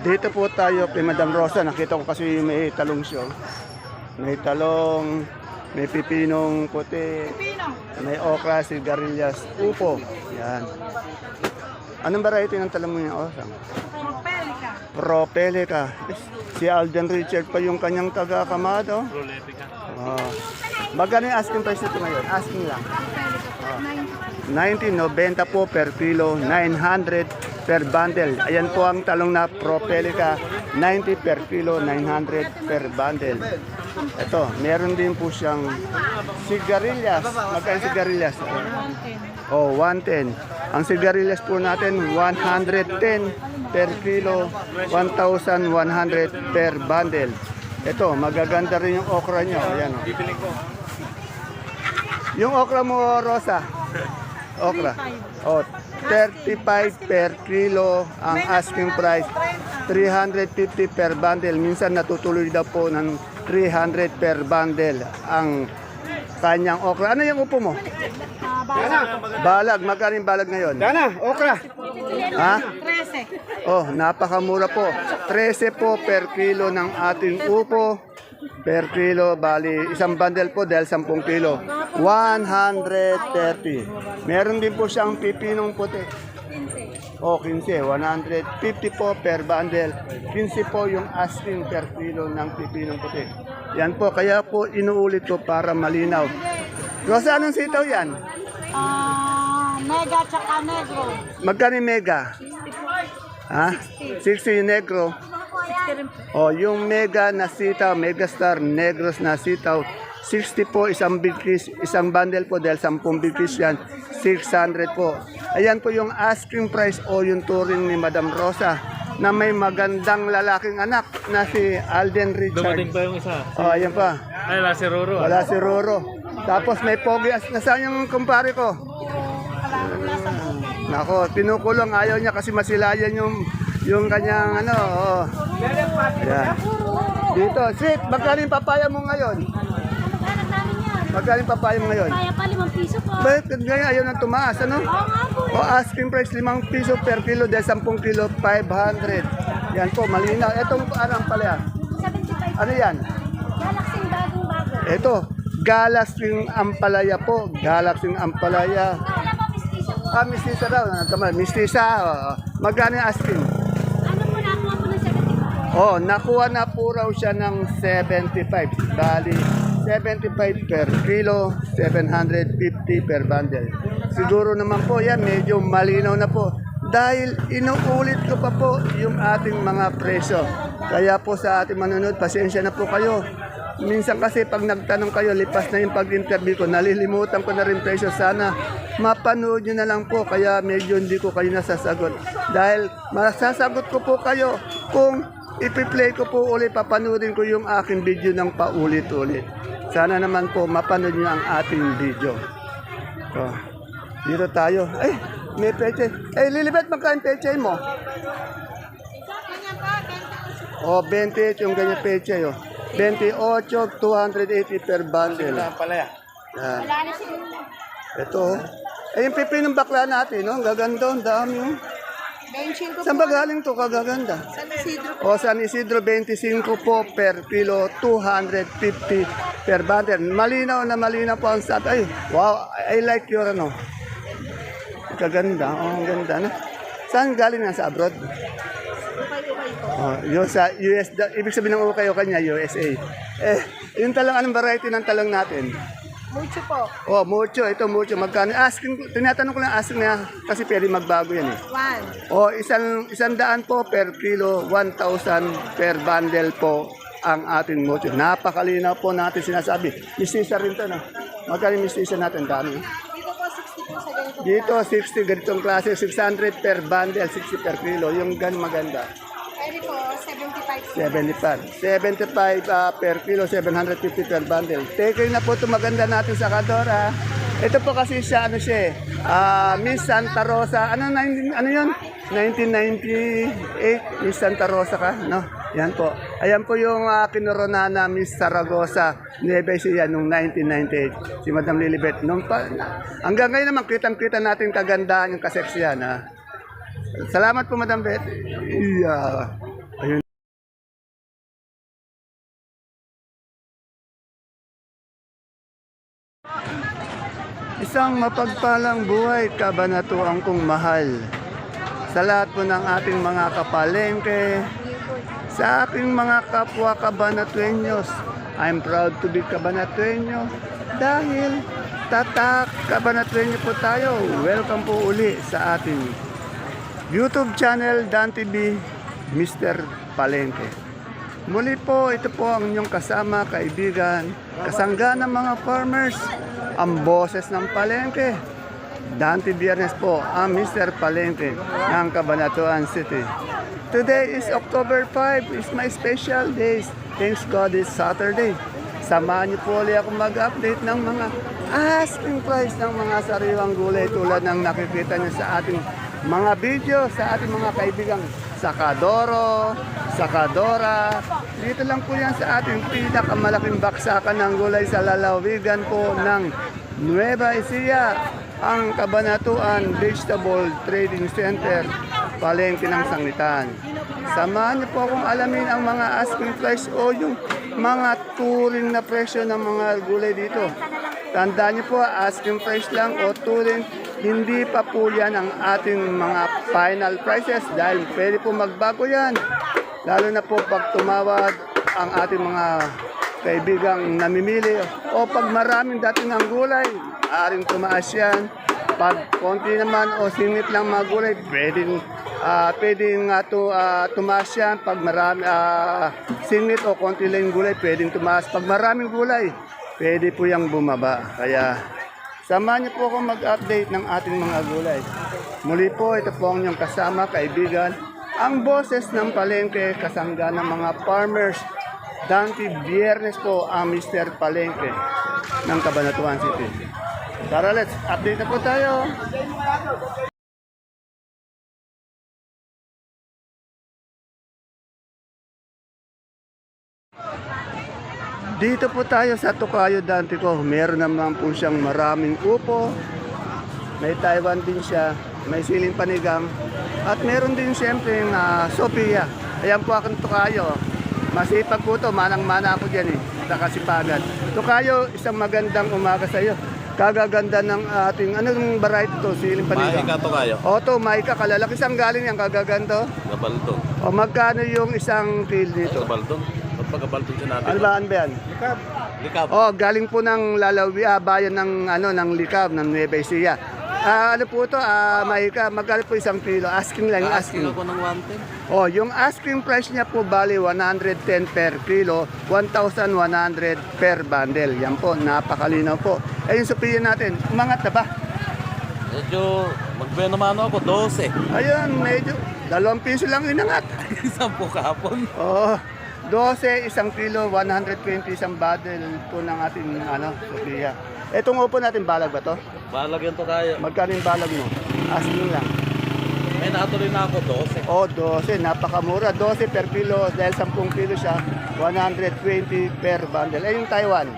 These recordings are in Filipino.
Dito po tayo kay Madam Rosa. Nakita ko kasi may talong siya. May talong, may pipinong puti, may okra, sigarilyas, upo. Yan. Anong variety ng talong mo yung okra? Propelica. Propelica. Si Alden Richard pa yung kanyang taga-kamado. Proletica. Oh. Magkano yung asking price nito ngayon? Asking lang. Propelica. 19.90 po per kilo, 900 per bundle. Ayan po ang talong na Propelica, 90 per kilo, 900 per bundle. Ito, meron din po siyang sigarilyas. Magkano sigarilyas? Oh, 110. Ang sigarilyas po natin, 110 per kilo, 1,100 per bundle. Ito, magaganda rin yung okra nyo. Ayan, oh. Yung okra mo, Rosa. Okra. Oh, 35 per kilo ang asking price. 350 per bundle. Minsan natutuloy daw po ng 300 per bundle ang kanyang okra. Ano yung upo mo? Ah, bala. Balag. Magkano yung balag ngayon? Dana, okra. Ha? 13. Oh, napakamura po. 13 po per kilo ng ating upo. Per kilo, bali, isang bundle po dahil 10 kilo. 130. Meron din po siyang pipinong puti. 15. O, 15. 150 po per bundle. 15 po yung asking per kilo ng pipinong puti. Yan po, kaya po inuulit ko para malinaw. Rosa, anong sitaw yan? Ah, mega tsaka negro. Magkano mega? Ha? 60 yung negro. 60 rin po. O, yung mega na sitaw, megastar negros na sitaw, 60 po isang big fish, isang bundle po dahil 10 big fish yan, 600 po. Ayan po yung asking price o yung touring ni Madam Rosa na may magandang lalaking anak na si Alden Dumating Richard. pa yung isa. O, ayan pa. Ay, wala si Roro. ah. Wala si Roro. Tapos may pogi. as- Nasaan yung kumpare ko? Nako, pinukulong ayaw niya kasi masilayan yung yung kanyang ano. Oh. Yan. Dito, sweet, magkano yung papaya mo ngayon? Ano yan? Magkano yung papaya mo ngayon? Kaya pa limang piso po. Bakit ngayon ayaw nang tumaas, ano? Oo nga po. O asking price 5 piso per kilo dahil 10 kilo 500. Yan po, malinaw. Etong anong palaya? 75. Ano yan? Galaxy bagong bago. Ito, Galaxy Ampalaya po. Galaxy Ampalaya. Ah, mistisa daw. Tama, mistisa. Oh. Magkano yung asking? Oh, nakuha na po raw siya ng 75. Bali, 75 per kilo, 750 per bundle. Siguro naman po yan, medyo malinaw na po. Dahil inuulit ko pa po yung ating mga presyo. Kaya po sa ating manunod, pasensya na po kayo. Minsan kasi pag nagtanong kayo, lipas na yung pag-interview ko, nalilimutan ko na rin presyo. Sana mapanood nyo na lang po, kaya medyo hindi ko kayo nasasagot. Dahil masasagot ko po kayo kung ipi-play ko po ulit, papanoodin ko yung aking video ng paulit-ulit. Sana naman po mapanood nyo ang ating video. So, dito tayo. Ay, may peche. Eh, Lilibet, magkain peche mo? O, 28 yung ganyan peche. Oh. 28, 280 per bundle. Wala pala yan. Yan. Ito. oh. Eh, yung pipi ng bakla natin, no? Ang Gaganda, ang dami. oh. Benching ko Saan ba galing to? Kagaganda. San Isidro. O San Isidro 25 po per kilo, 250 per bundle. Malinaw na malinaw po ang sat. Ay, wow, I like your ano. Kaganda, oh, ang ganda na. Saan galing nga sa abroad? Oh, yung sa US, ibig sabihin ng ukay o kanya, USA. Eh, yung talang, anong variety ng talang natin? Mucho po. Oh, mucho, ito mucho. Magkano? Asking, tinatanong ko lang asking na kasi pwede magbago yan eh. One. O isang isang daan po per kilo, 1,000 per bundle po ang ating mocho. Napakalinaw po natin sinasabi. Mistisa rin to, no? Magkano yung mistisa natin? Dami. Dito po 60 po sa ganito. Dito, 60, ganitong klase, 600 per bundle, 60 per kilo. Yung gan maganda. Pwede po 75. 75. 75 ah, per kilo, 750 per bundle. Take na po ito maganda natin sa Kadora. Ito po kasi siya, ano siya ah, Miss Santa Rosa. Ano, 19, ano yun? 1998, Miss Santa Rosa ka, no? Yan po. Ayan po yung uh, kinoronahan na Miss Saragosa, Nueva Ecija noong 1998. Si Madam Lilibet. Nung pa, hanggang ngayon naman, kitang-kita natin kagandahan yung kaseksiyan. Ha? Salamat po, Madam Beth. Yeah. Isang mapagpalang buhay, kabanatuang kong mahal. Sa lahat po ng ating mga kapalengke, sa aking mga kapwa kabanatuenyos, I'm proud to be kabanatuenyo dahil tatak kabanatuenyo po tayo. Welcome po uli sa ating YouTube channel Dan TV Mr. Palengke. Muli po, ito po ang inyong kasama, kaibigan, kasangga ng mga farmers, ang boses ng palengke. Dante Biernes po, ang Mr. Palengke ng Cabanatuan City. Today is October 5, is my special days. Thanks God it's Saturday. Samahan niyo po ulit ako mag-update ng mga asking price ng mga sariwang gulay tulad ng nakikita niyo sa ating mga video, sa ating mga kaibigang Sakadoro, Sakadora. Dito lang po yan sa ating pinakamalaking baksakan ng gulay sa lalawigan po ng Nueva Ecija, ang Kabanatuan Vegetable Trading Center, palengke ng sangitan. Samahan niyo po akong alamin ang mga asking price o yung mga turing na presyo ng mga gulay dito. Tandaan niyo po, asking price lang o turing, hindi pa po yan ang ating mga final prices dahil pwede po magbago yan. Lalo na po pag tumawad ang ating mga kaibigang namimili o pag maraming dating ng gulay, aaring tumaas yan. Pag konti naman o singit lang mga gulay, pwedeng, ah, pwedeng ah, tu- ah, tumaas yan. Pag marami, ah, singit o konti lang gulay, pwedeng tumaas. Pag maraming gulay, pwede po yung bumaba. Kaya samahan niyo po ako mag-update ng ating mga gulay. Muli po, ito po ang inyong kasama, kaibigan, ang boses ng palengke, kasangga ng mga farmers. Dante Biernes po ang Mr. Palengke ng Cabanatuan City. Tara, let's update na po tayo. Dito po tayo sa Tokayo Dante ko. Meron naman po siyang maraming upo. May Taiwan din siya. May siling panigang. At meron din siyempre yung ah, Sophia. Ayan po akong Tokayo. Masipag po to. Manang-mana ako dyan eh. Sa kasipagan. Tokayo, isang magandang umaga sa iyo. Kagaganda ng ating, anong variety to? Siling panigang. Mahika to kayo. Oto, Maika, kalalaki. Saan galing yan? Kagaganto? Gabaldon. O magkano yung isang kilo dito? Gabaldon. Ba't pa Gabaldon sinabi? Ano ba, ano ba yan? Likab. Oh, galing po ng Lalawi, ah, bayan ng ano ng Likab ng Nueva Ecija. Ah, ano po to? Ah, Mahika, magkano po isang kilo? Asking lang, yung Asking asking. ako ng 110. Oh, yung asking price niya po bali 110 per kilo, 1,100 per bundle. Yan po, napakalinaw po. Eh yung Sophia natin, umangat na ba? Medyo magbenamano ako, 12. Ayun, medyo dalawang piso lang inangat. Isang po kapon. Oh, 12 isang kilo, 120 isang bundle po ng ating ano, Sophia. Etong upo natin balag ba to? Balag yan to kayo. Magkano yung balag mo? Asking lang. May natuloy na ako, 12. Oh, 12. Napakamura. 12 per kilo. Dahil 10 kilo siya, 120 per bundle. Eh, yung Taiwan.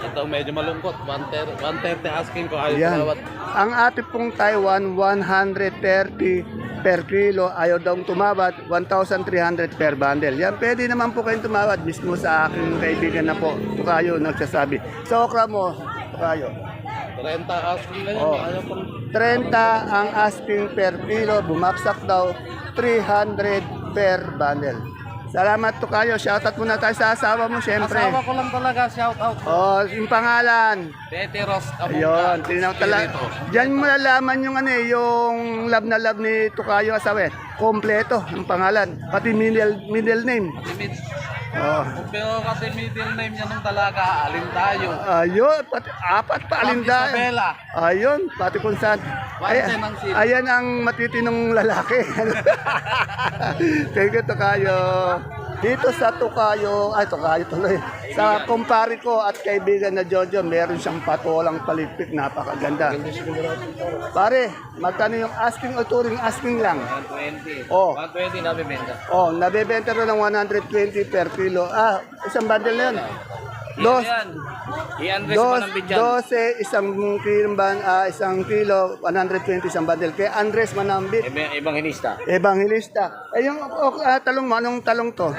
Ito medyo malungkot. 130, 130 asking ko. Ayaw Yan. Ang ating pong Taiwan, 130 per kilo. Ayaw daw tumawad, 1,300 per bundle. Yan, pwede naman po kayong tumawad mismo sa aking kaibigan na po. Tukayo, nagsasabi. Sa okra mo, Tukayo. 30 asking na yun. Oh. Ayaw pang 30 ang asking per kilo, bumaksak daw 300 per bundle. Salamat to kayo. Shoutout muna tayo sa asawa mo, syempre. Asawa ko lang talaga, shout out. Oh, yung pangalan. Betty Ross Abunga. Ayun, tinaw talaga. Diyan mo nalaman yung ano eh, yung love na love ni Tukayo asawa eh. Kompleto yung pangalan, pati middle middle name. Timid. Oh. Pero kasi middle name niya nung talaga, alin tayo. Ayun, pati apat pa alinda. Isabela. Ayun, pati kung saan. Ay, Wansen ang sila. ayan ang matitinong lalaki. Thank you, Tokayo. Dito sa Tokayo, ay Tokayo tuloy. Sa kumpare ko at kaibigan na Jojo, meron siyang patolang palikpik, napakaganda. Pare, magkano yung asking o touring asking lang? 120. Oh. 120 na bibenta. Oh, nabebenta rin ng 120 per kilo. Ah, isang bundle na yun. Dos, dos, bidyan. 12, isang kilo, ban- ah, isang kilo, 120 isang bundle. Kay Andres Manambit, ibang hinista. Evangelista. Eh, yung oh, ah, talong mo, anong talong to?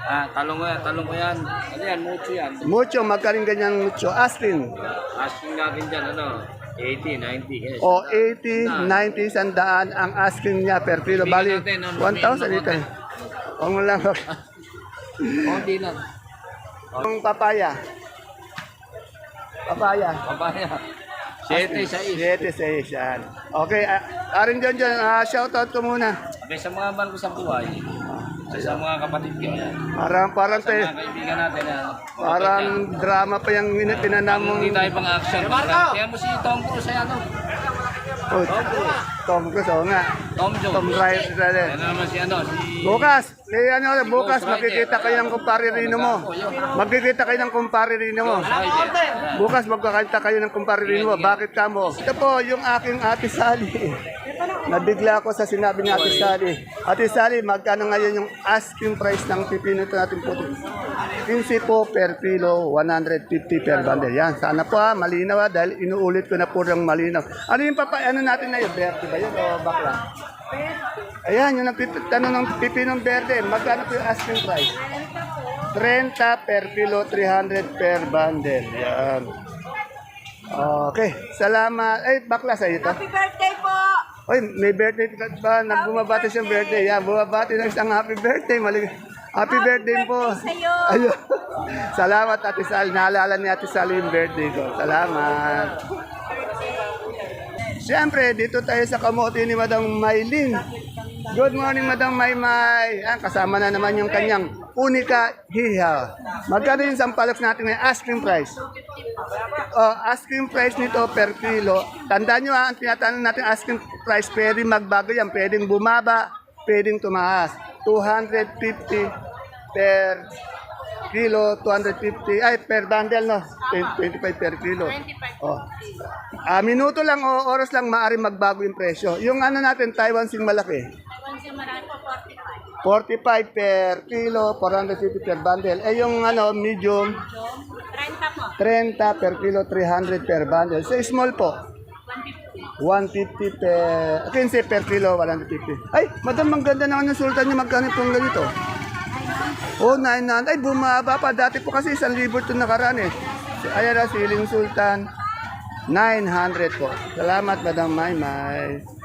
Ah, talong ko yan, talong ko yan. Ano yan, mucho yan. Mucho, magkaring ganyan mucho. Astin. Asking natin dyan, ano, 80, 90. Yes. O 80, 90, sandaan ang asking niya per kilo. Bali, Bigyan natin, 1,000 ano, may- ito. Huwag mo lang. Konti lang. Yung papaya. Papaya. Papaya. 7, 6. 7, 6, yan. Okay, uh, Arin John John, ah, shoutout ko muna. Okay, sa mga barko sa buhay, sa mga kapatid ko yan, Parang, parang, sa mga kaibigan natin yan. parang drama pa yung pinanam mong... Hindi tayo pang action. Kaya mo si Tom Cruise ay ano? Oh, Tom Cruise, oo nga. Tom Jones. Tom Ryan. Yan naman si ano, si... Bukas, may ano, bukas makikita kayo ng kumpare Rino mo. Magkikita kayo ng kumpare Rino mo. Bukas magkakita kayo ng kumpare Rino mo. Bakit ka mo? Ito po, yung aking ate Sally. Nabigla ako sa sinabi ni ate Sally. Ate Sally, magkano ngayon yung asking price ng pipino ito natin po? 15 po per kilo, 150 per bundle. Yan, sana po ha, malinaw ha, dahil inuulit ko na po yung malinaw. Ano yung papa, ano natin na yun? Berte ba yun o bakla? Ayan, yung nagtanong ng pipinong berde, magkano po yung asking price? 30 per kilo, 300 per bundle. Yan. Okay, salamat. Ay, bakla sa ito. Happy birthday! Oy, may birthday ka ba? Nagbumabati siyang birthday. Yan, bumabati ng isang happy birthday. Mali. Happy, birthday, po. sa'yo. Ayun. Salamat, Ate Sal. Naalala ni Ate Sal yung birthday ko. Salamat. Siyempre, dito tayo sa kamote ni Madam Maylin. Good morning, Madam Maymay. Yan, kasama na naman yung kanyang unika hiha. Magkano yung sampalok natin ngayon? Asking price. Oh, asking price nito per kilo. Tandaan nyo ha, ang tinatanong natin asking price, pwedeng magbago yan. Pwedeng bumaba, pwedeng tumaas. 250 per kilo, 250, ay per bundle no, 20 25 per kilo. Oh. Ah, minuto lang o oras lang maaari magbago yung presyo. Yung ano natin, Taiwan sing malaki. 45 per kilo, 450 per bundle. Eh yung ano, medium, 30 per kilo, 300 per bundle. Sa small po, 150 per, 15 per kilo, 150. Ay, madam, ang ganda naman ng sultan niya. Magkano pong ganito? Oh, 900. Ay, bumaba pa. Dati po kasi 1,000 ito nakaraan eh. Ayan na, siling sultan. 900 po. Salamat, Madam Maymay.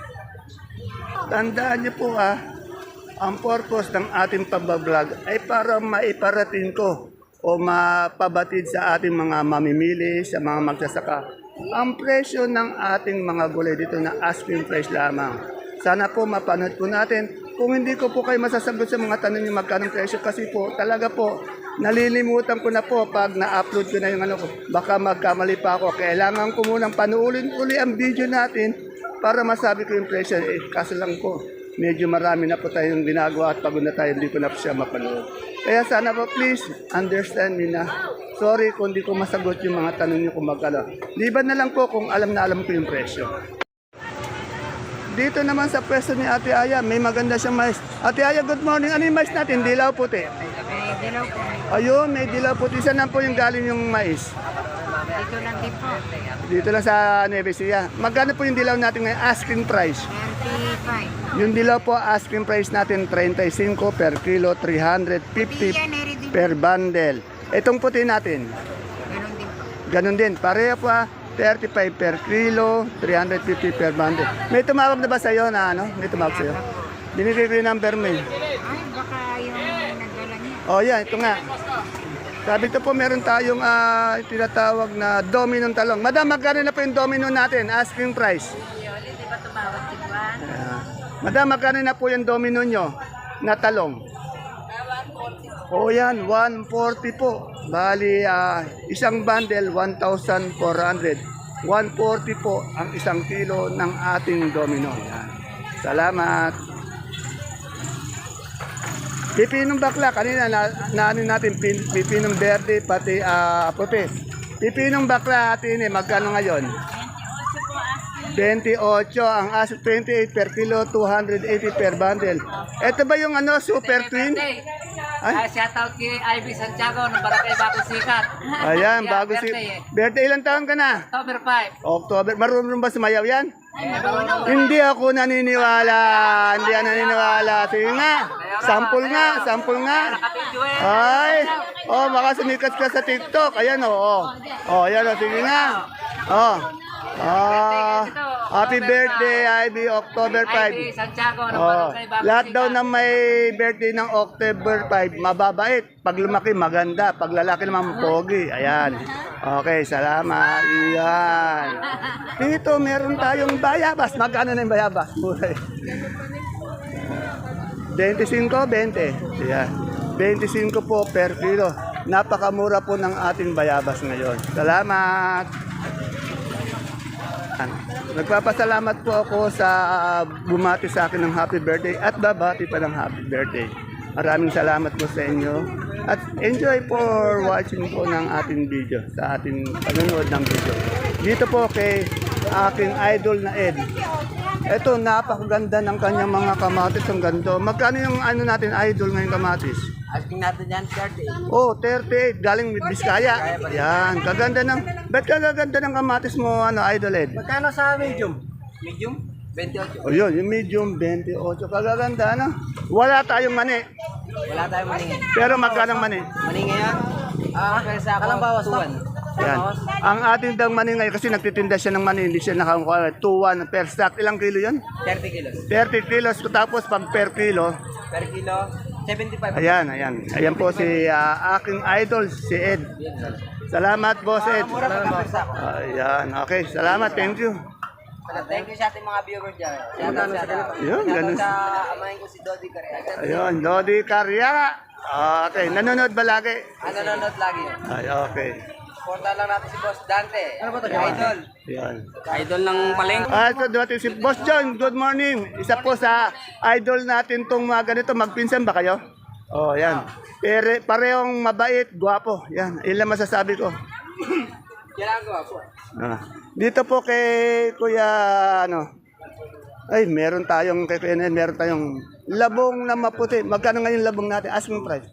Tandaan niyo po ah, ang purpose ng ating pagbablog ay para maiparating ko o mapabatid sa ating mga mamimili, sa mga magsasaka, ang presyo ng ating mga gulay dito na asking price lamang. Sana po mapanood po natin. Kung hindi ko po kayo masasagot sa mga tanong yung magkano presyo kasi po talaga po nalilimutan ko na po pag na-upload ko na yung ano ko. Baka magkamali pa ako. Kailangan ko munang panuulin uli ang video natin para masabi ko yung presyo. Eh, kaso lang po, medyo marami na po tayong ginagawa at pagod na tayo, hindi ko na po siya mapanood. Kaya sana po please, understand me na. Sorry kung hindi ko masagot yung mga tanong niyo kung magkano. Liban na lang po kung alam na alam ko yung presyo. Dito naman sa pwesto ni Ate Aya, may maganda siyang mais. Ate Aya, good morning. Ano yung mais natin? Dilaw puti. May dilaw po. Ayun, may dilaw puti. Saan na po yung galing yung mais? Dito lang din po. Dito lang sa Nueva Ecija. Magkano po yung dilaw natin ngayon? Asking price. 25. Yung dilaw po, asking price natin 35 per kilo, 350 per bundle. Itong puti natin, Ganon din po. ganun din. Pareho po ah, 35 per kilo, 350 per bundle. May tumawag na ba sa'yo na ano? May tumawag sa'yo? Binigay ko yung number mo eh. Ay, baka yung nagdala niya. Oh, yan, ito nga. Sabi ko po, meron tayong ah, tinatawag na dominong talong. Madam, magkano na po yung domino natin? Asking price. Yoli, di ba tumawag si Juan? Ah. Madam, magkano na po yung domino nyo na talong? O yan, 140 po. Bali, ah, isang bundle, 1,400. 140 po ang isang kilo ng ating domino. Yan. Salamat. Pipinong bakla, kanina na, na ano natin, pin, pipinong verde, pati ah, puti. Pipinong bakla atin eh, magkano ngayon? 28 ang aso 28 per kilo, 280 per bundle. Ito ba yung ano, super twin? Ay, Ay, shout out kay Ivy Santiago ng Barangay Bago Sikat. ayan, bago si... birthday eh. Birthday, ilang taon ka na? October 5. October. Marunong ba sumayaw yan? Hindi ako naniniwala. Hindi ako naniniwala. Sige nga. Sample nga. Sample nga. Ay. Oh, baka sumikat ka sa TikTok. Ayan oh. Oh, oh ayan oh. Sige nga. Oh. Ah, happy birthday, Ivy, October 5. Ivy Santiago ng Oh, Bago lahat daw na may birthday ng October 5, mababait. Pag lumaki, maganda. Pag lalaki naman, pogi. Ayan. Okay, salamat. Iyan. Dito, meron tayong bayabas. Magkano na yung bayabas? Mura eh. 25, 20. Ayan. 25 po per kilo. Napakamura po ng ating bayabas ngayon. Salamat. Nagpapasalamat po ako sa ah, bumati sa akin ng happy birthday at babati pa ng happy birthday. Maraming salamat po sa inyo at enjoy for watching po ng ating video, sa ating panonood ng video. Dito po kay aking idol na Ed. Ito, napakaganda ng kanyang mga kamatis. Ang ganda. Magkano yung ano natin idol ngayong kamatis? Asking natin yan, 30. Oh, 38. Galing with Biskaya. Yan. Kaganda ng... Ba't kagaganda ng kamatis mo, ano, Idol Ed? Magkano sa medium? Medium? 28. O yun, yung medium, 28. Kagaganda, ano? Wala tayong mani. Wala tayong maningin. Pero magkano ang mani? Maningin yan? Ah, kaya sa ako, Kalang bawas tuwan. Yan. Ang ating dang mani ngayon, kasi nagtitinda siya ng mani, hindi siya nakakuha. 2-1 per stock. Ilang kilo yun? 30 kilos. 30 kilos. Tapos pag per kilo, Per kilo, 75. ayan, ayan. Ayan po si ah, aking idol, si Ed. Salamat, boss Ed. Mura pa. Ayan, okay. Salamat, thank you. Thank you sa ating mga viewer dyan. Shout out sa Yun, ganun. sa amahin ko si Dodi Carriaga. Ayun, Lodi Carriera. Okay, nanonood ba lagi? Ano nanonood lagi yun? Ay, okay. Porta lang natin si Boss Dante. Ano ba ito? Idol. Yan. Idol ng palengke. Ah, ito dumating si Boss John. Good morning. Isa po sa idol natin tong mga ganito. Magpinsan ba kayo? Oh, yan. Pere, parehong mabait, gwapo. Yan, ilan masasabi ko. Kailangan ko po. Ah. Dito po kay Kuya, ano, ay, meron tayong, kay Kuya Nen, meron tayong labong na maputi. Magkano ngayon labong natin? Asking price.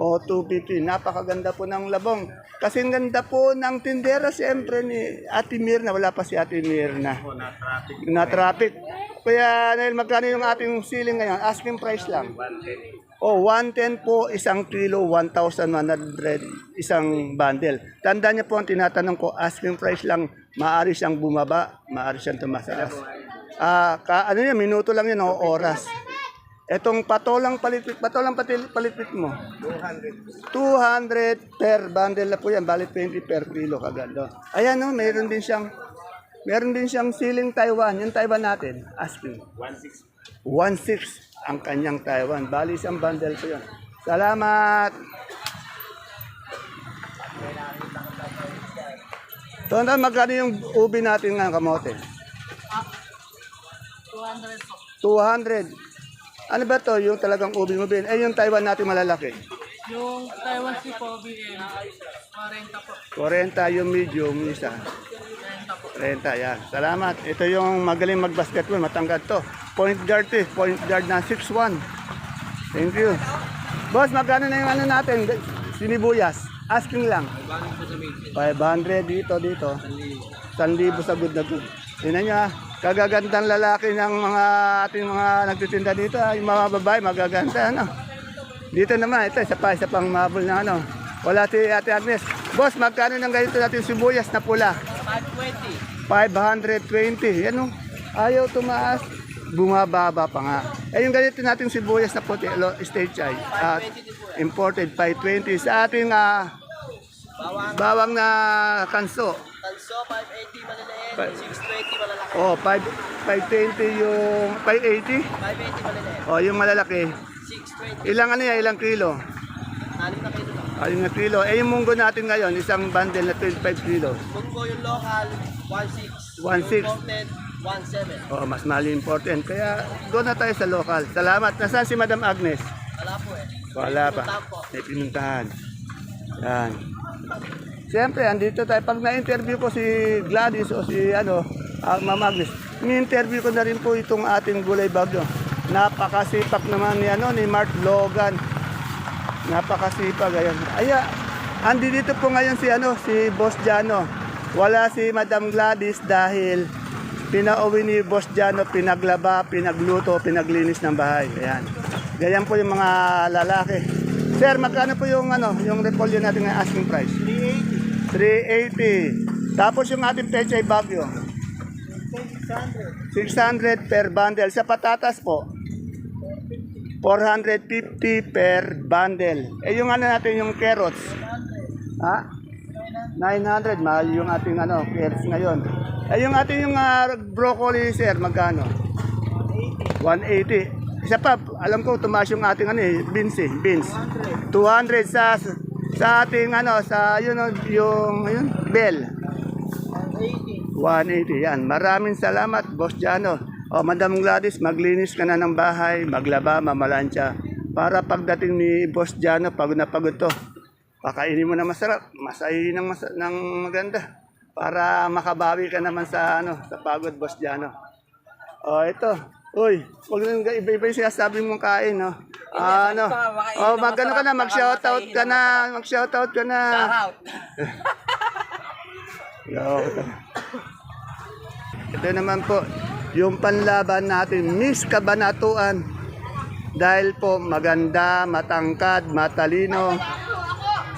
O, 250. Napakaganda po ng labong. Kasi ang ganda po ng tindera, siyempre, ni Ate Mirna. Wala pa si Ate Mirna. Na traffic. Kaya, Nel, magkano yung ating ceiling ngayon? Asking price lang. O, 110 po isang kilo, 1,100 isang bundle. Tandaan niyo po ang tinatanong ko, asking price lang, maaari siyang bumaba, maaari siyang tumaas. Ah, ka, ano yan, minuto lang yun o oras. Etong patolang palitpit, patolang patil, palitpit mo. 200. 200 per bundle na po yan, bali 20 per kilo kaganda. Ayan no, mayroon din siyang Meron din siyang siling Taiwan. Yung Taiwan natin, asking. 1.6. 1.6 ang kanyang Taiwan. Bali isang bundle ko yun. Salamat! Tonton, magkano yung ubi natin ng kamote? 200 Ano ba to yung talagang ubi mo bin? Eh, yung Taiwan natin malalaki. Yung Taiwan si po BM, 40 po. 40 yung medium, yung isa. 30, yan. Salamat. Ito yung magaling mag-basketball. Matangkad to. Point guard to. eh. Point guard na 6'1". Thank you. Boss, magkano na yung ano natin? Sinibuyas. Asking lang. 500 dito, dito. 1,000 sa good na good. Tingnan nyo ah. Kagagandang lalaki ng mga ating mga nagtitinda dito. ah. Yung mga babae, magaganda. Ano? Dito naman, ito, isa pa, isa pang mabul na ano. Wala si Ate Agnes. Boss, magkano ng ganito natin sibuyas na pula? 520. Yan o. Ayaw tumaas. Bumababa pa nga. Eh yung ganito natin sibuyas na puti, stage eye. At imported 520 sa ating ah, bawang na kanso. Tanso, 580 maliliit, Pa- 620 malalaki. Oh, 5 520 yung 580. 580 maliliit, Oh, yung malalaki. 620. Ilang ano yan, ilang kilo? Anim na kilo. Ayun na kilo. Eh yung munggo natin ngayon, isang bundle na 25 kilos. Munggo yung local, 16. 16. Imported, 17. Oh, mas mahal yung important. Kaya doon na tayo sa local. Salamat. Nasaan si Madam Agnes? Wala po eh. Wala pa. May pinuntahan. Yan. Siyempre, andito tayo. Pag na-interview ko si Gladys o si ano, uh, Ma'am Agnes, ni-interview ko na rin po itong ating gulay bagyo. Napakasipak naman ni, ano, ni Mark Logan. Napakasipag ayun. Aya, andi dito po ngayon si ano, si Boss Jano. Wala si Madam Gladys dahil pinauwi ni Boss Jano, pinaglaba, pinagluto, pinaglinis ng bahay. Ayan. Ganyan po yung mga lalaki. Sir, magkano po yung ano, yung repolyo natin ng asking price? 380. 380. Tapos yung ating pechay bagyo. 600 per bundle. Sa patatas po, 450 per bundle. Eh yung ano natin, yung carrots. Ha? 900. Mahal yung ating ano, carrots ngayon. Eh yung ating yung ah, broccoli, sir, magkano? 180. Isa pa, alam ko tumaas yung ating ano eh, beans eh, beans. 200 sa sa ating ano, sa yun yung yun, bell. 180 yan. Maraming salamat, Boss Jano. O, Madam Gladys, maglinis ka na ng bahay, maglaba, mamalansya. Para pagdating ni Boss Jano, pagod na pagod to. Pakainin mo na masarap, masahin ng, mas- ng maganda. Para makabawi ka naman sa ano, sa pagod, Boss Jano. O, ito. Uy, huwag nang iba-iba yung sinasabi mong kain, no? Ah, ano? Oh, magano ka na, mag-shoutout ka na, mag-shoutout ka na. Out. Yo, ito. Naman po, yung panlaban natin, Miss Kabanatuan. Dahil po maganda, matangkad, matalino,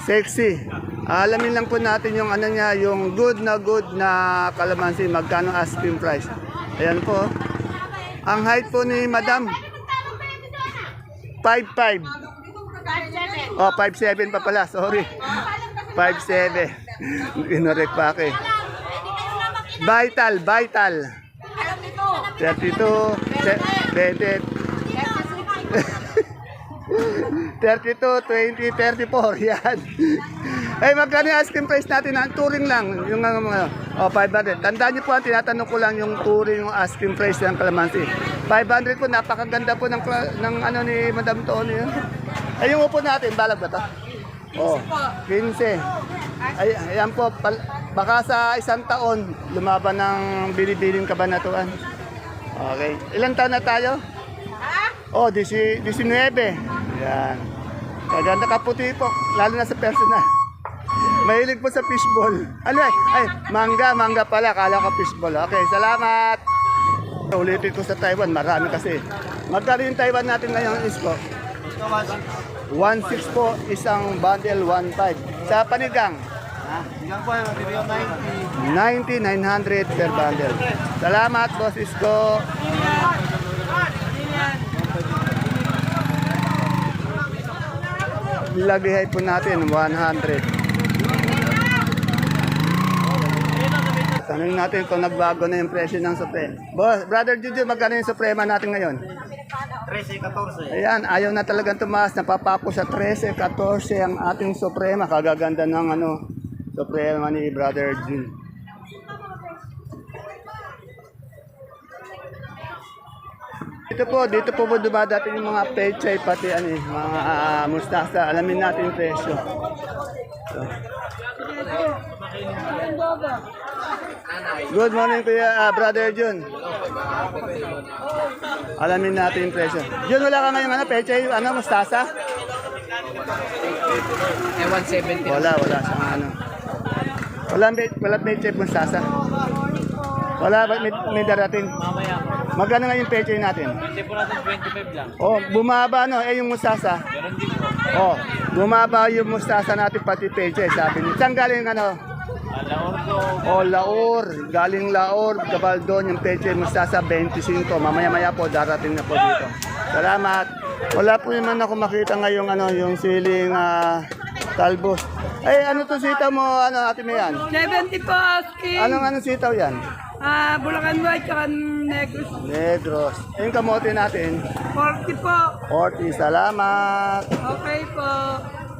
sexy. Alamin lang po natin yung ano niya, yung good na good na kalamansi, magkano asking price. Ayan po. Ang height po ni Madam, 5'5". Oh, 5'7 pa pala, sorry. 5'7". Inorek pa ako eh. Vital, vital. 32, se- 20, 32, 20, 34, yan. Ay, magkano yung ice cream price natin? Ang touring lang, yung ano, mga, oh, 500. Tandaan niyo po, ang tinatanong ko lang yung touring yung ice cream price ng kalamansi. 500 po, napakaganda po ng, ng ano ni Madam Tony. Yun. Ay, yung upo natin, balag ba to? Oh, 15. Ay, ayan po, pal- baka sa isang taon, lumaban ng bilibiling kabanatuan. Okay. Ilan taon na tayo? Oh, 19. 19. Yan. Kaganda kaputi po, lalo na sa personal. Mahilig po sa fishball. Ano ay, ay, mangga, mangga pala, kala ko fishball. Okay, salamat. Ulitin ko sa Taiwan, marami kasi. Magkano yung Taiwan natin ngayon, Isko? 1.6 po, isang bundle, 1.5. Sa panigang? Yan po, yung 90. 90, 900 per bundle. Salamat, Boss Isko. Lagihay po natin, 100. Tanungin natin kung nagbago na yung presyo ng supre. Boss, Brother Juju, magkano yung suprema natin ngayon? 13, 14. Ayan, ayaw na talagang tumaas. Napapako sa 13, 14 ang ating suprema. Kagaganda ng ano, suprema ni Brother Jun. Dito po, dito po po dumadating yung mga pechay pati ano, eh, mga ah, mustasa. Alamin natin yung presyo. So. Good morning kuya ah, Brother Jun. Alamin natin yung presyo. Jun, wala ka ngayong ano, pechay, ano, mustasa? Eh, 170. Wala, wala sa ano. Wala wala check mustasa. Wala may, may darating? Mamaya po. Magkano nga yung peche natin? Hindi po natin 25 lang. Oh, bumaba no, eh yung mustasa. Meron din po. Oh, bumaba yung mustasa natin pati peche, sabi ni. Saan galing ano? Ala Ordo. Oh, Laor, galing Laor, Gabaldon, yung peche mustasa 25. Mamaya-maya po darating na po dito. Salamat. Wala po naman ako makita ngayong ano, yung siling ah, talbos. Ay, ano to sitaw mo, ano, ate Mayan? 70 po, asking. Anong anong sitaw yan? Ah, Bulacan White, tsaka Negros. Negros. Eh, Yung kamote natin, 40 po. 40. Salamat. Okay po.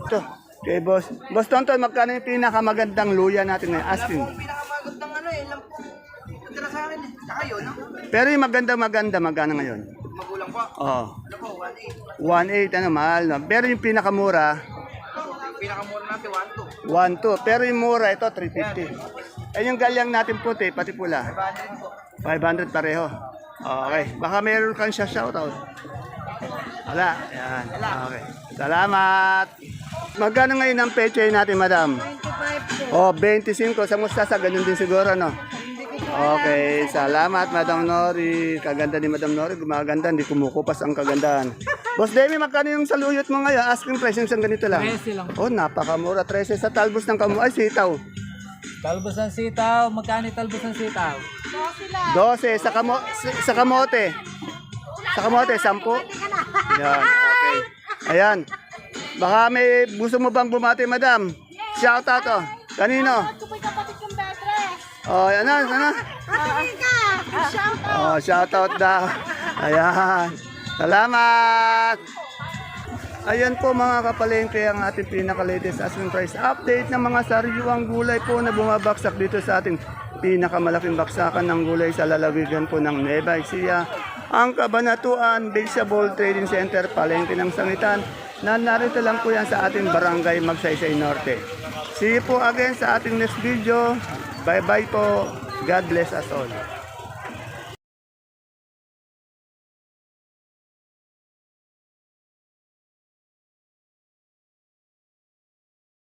Ito, kay boss. Boss Tonton, magkano yung pinakamagandang luya natin ngayon? Asking. Pero yung maganda maganda magkano ngayon? Magulang po. Oo. Ano po, 1.8. 1.8, ano, mahal. No? Pero yung pinakamura? Pinakamura natin, 1.2. 1.2. Pero yung mura, ito, 350. Eh, yung galyang natin puti, pati pula? 500 pareho. Okay. Baka meron kang siya shoutout. Wala. Yan. Okay. Salamat. Magkano ngayon ang peche natin, madam? 25 po. Oh, 25. Sa mustasa, ganun din siguro, no? Okay, salamat Madam Nori. Kaganda ni Madam Nori, gumaganda, hindi kumukupas ang kagandahan. Boss Demi, magkano yung saluyot mo ngayon? Asking price yung ganito lang. 13 lang. Oh, napakamura. 13 sa talbos ng kamu. Ay, sitaw. Talbos ng sitaw. Magkano yung talbos ng sitaw? 12 sa, kamo, sa, sa kamote. Sa kamote, 10. Yan, okay. Ayan. Baka may gusto mo bang bumati, madam? Shout out to. Kanino? Oh, ano, ano? Oh, shout out daw. Ayan. Salamat. Ayan po mga kapalengke ang ating pinaka-latest asking price update ng mga sariwang gulay po na bumabaksak dito sa ating pinakamalaking baksakan ng gulay sa lalawigan po ng Nueva Ecija, ang Kabanatuan Vegetable Trading Center, Palengke ng Sangitan, na narito lang po yan sa ating barangay Magsaysay Norte. See you po again sa ating next video. Bye-bye po. God bless us all.